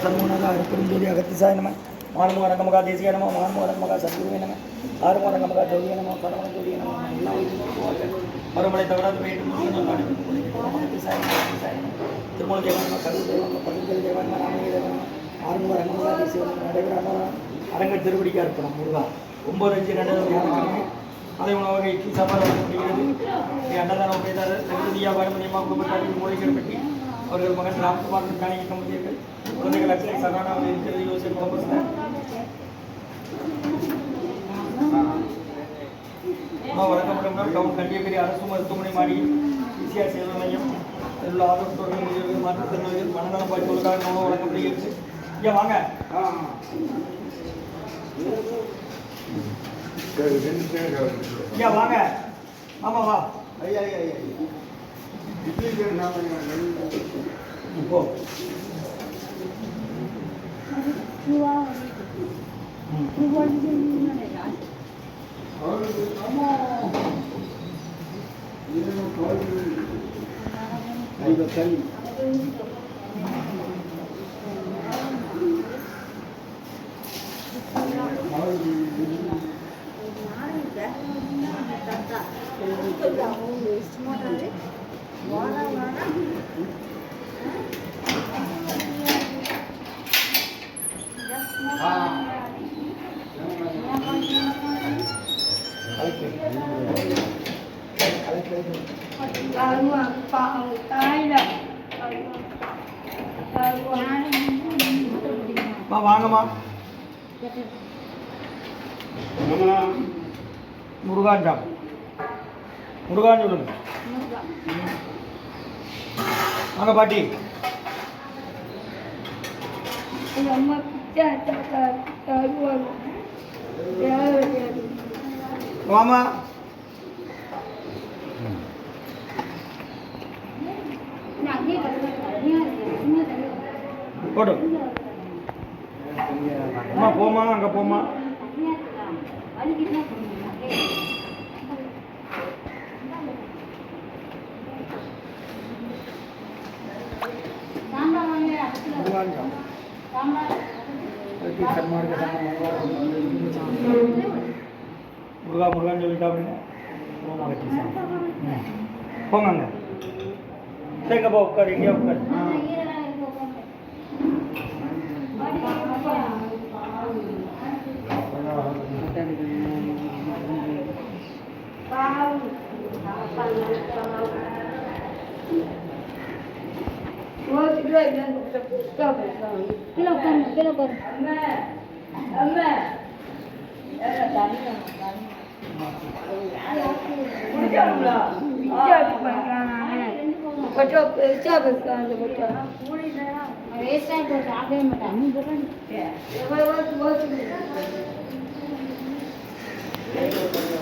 சத்குருஜோதி அகத்திசாய நம மானமோரங்கமகா தேசிய நம மானமோரங்கமகா சத்குருவே நம ஆறுமோரங்கமகா ஜோதிய நம பரமண ஜோதிய நம மறுமலை தவறாது வேண்டும் திருமண தேவன் கரு தேவன் நம தேவன் நம தேவன் நம ஆறுமோரங்கமகா தேசிய நம அரங்க திருவடிக்கா இருக்கணும் முருகா ஒன்பது அஞ்சு ரெண்டு வியாழக்கிழமை அதை உணவாக இட்லி சாம்பார் வழங்கப்படுகிறது அன்னதான உபயதாரர் தகுதியாக பாரம்பரியமாக குடும்பத்தாரின் மூலிகை பற்றி அவர்கள் மகன் ராம்குமார் காணிக்க கம்பெனியர்கள் குழந்தைகள் அக்ஷய் சரணா அவர் இருக்கிறது யோசிச்சு குழம்பு வழங்கப்படும் டவுன் கண்டியக்கரி அரசு மருத்துவமனை மாடி ஈசிஆர் சேவை மையம். அதில் உள்ள ஆரோக்கிய முதியோர்கள் மாற்றுத்திறனாளிகள் மனநல பாய்ச்சலுக்காக உணவு வழங்கப்படுகிறது. ஐயா வாங்க. ஐயா வாங்க ஆமா வா போ அம்மா வாங்கம்மா முருகான் சாப் முருகான் சொல்லுங்க வாங்க பாட்டி. வாமா. போடு. அம்மா போமா அங்கே போமா गान गाओ एक सर मार के मुर्गा मुर्गा जो लिखा मैंने वो मार के होगा ना ठीक கீழே உட்காருங்க கீழே உட்காருங்க வேஸ்ட் ஆகி போச்சு ஆகவே மாட்டேன் நீ போடுறேன் என்ன